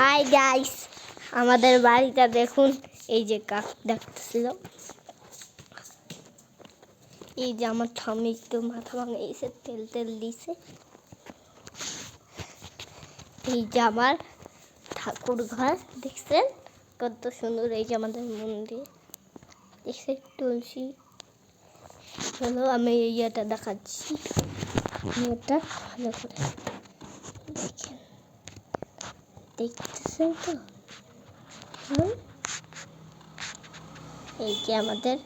Hi guys আমাদের বাড়িটা দেখুন। এই যে কাক ডাকতেছিল এই যে আমার ঠাম্মি একটু মাথা ভাঙিয়েছে, তেল তেল দিছে। এই যে আমার ঠাকুর ঘর দেখছেন? কত সুন্দর এই যে আমাদের মন্দির। দেখছেন? তুলসী। চলো, আমি এই ইয়েটা দেখাচ্ছি। ইয়েটা ভালো করে দেখেন। দেখতেছেন তো? এই যে আমাদের,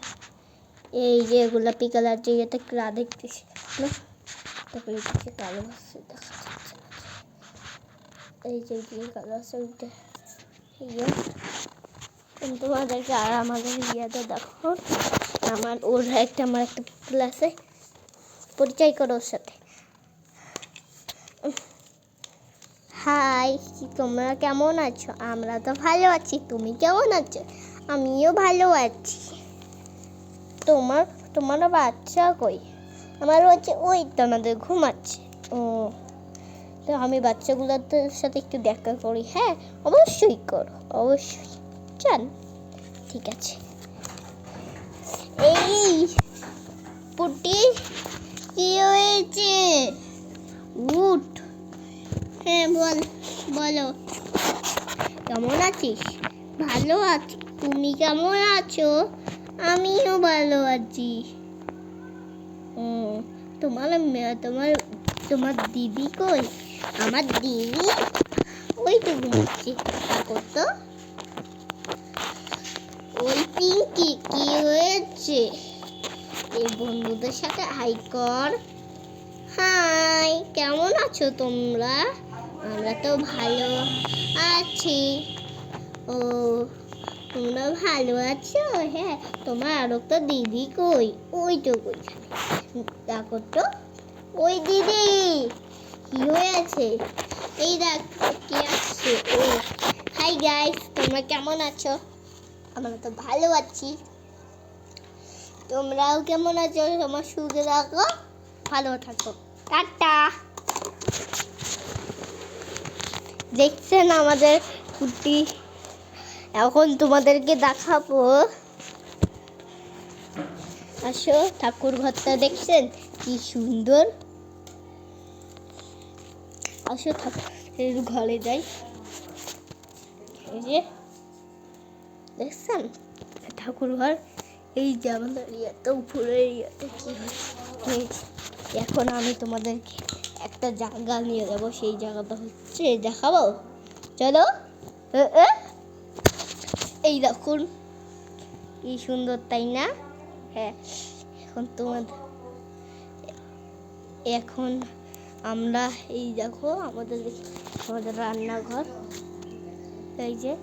এই যে গোলাপি কালার যে এটা ক্রা দেখতেছি না তারপরে এদিকে কালো আছে দেখা যাচ্ছে এই যে যে কালো আছে, ওইটা এই যে। তোমাদেরকে আর আমাদের ইয়েটা দেখো। আমার, ওর একটা, আমার একটা পুতুল পরিচয় করো ওর সাথে। হাই, তোমরা কেমন আছো? আমরা তো ভালো আছি, তুমি কেমন আছো? আমিও ভালো আছি। তোমার তোমার বাচ্চা কই? আমার হচ্ছে ওই তো আমাদের ঘুমাচ্ছে। ও, তো আমি বাচ্চাগুলোর সাথে একটু দেখা করি। হ্যাঁ অবশ্যই করো, অবশ্যই। চান ঠিক আছে। বল বলো। কেমন আছিস? ভালো আছি। তুমি কেমন আছো? আমিও ভালো আছি। ও, তোমার তোমার তোমার দিদি কই? আমার দিদি? ওই তো ঘুমাচ্ছে। দেখো তো। ওই পিঙ্কি, কি হয়েছে? এই বন্ধুদের সাথে হাই কর। হাই কেমন আছো তোমরা? আমরা তো ভালো আছি। ও, তোমরা ভালো আছো? হ্যাঁ তোমার আরও তো দিদি কই? ওই তো ওইখানে। দেখো তো, ওই দিদি, কি হয়েছে? এই দেখ, কি আসছে? ও হাই গাইস তোমরা কেমন আছো? আমরা তো ভালো আছি। তোমরাও কেমন আছো? তোমার সুখে থাকো, ভালো থাকো। টাটা। দেখছেন আমাদের কুটি? এখন তোমাদেরকে দেখাবো। আসো ঠাকুর ঘরটা দেখছেন? কি সুন্দর। আসো, ঠাকুরের ঘরে যাই। এই যে, দেখছেন? ঠাকুর ঘর এই যে আমাদের ইয়েতে উপরে ইয়েতে কি হচ্ছে? এখন আমি তোমাদেরকে একটা জায়গা নিয়ে যাব। সেই জায়গাটা হচ্ছে দেখাবো। চলো। এই দেখুন। কি সুন্দর, তাই না? হ্যাঁ। এখন তোমাদের এখন আমরা এই দেখো, আমাদের আমাদের রান্নাঘর। এই যে।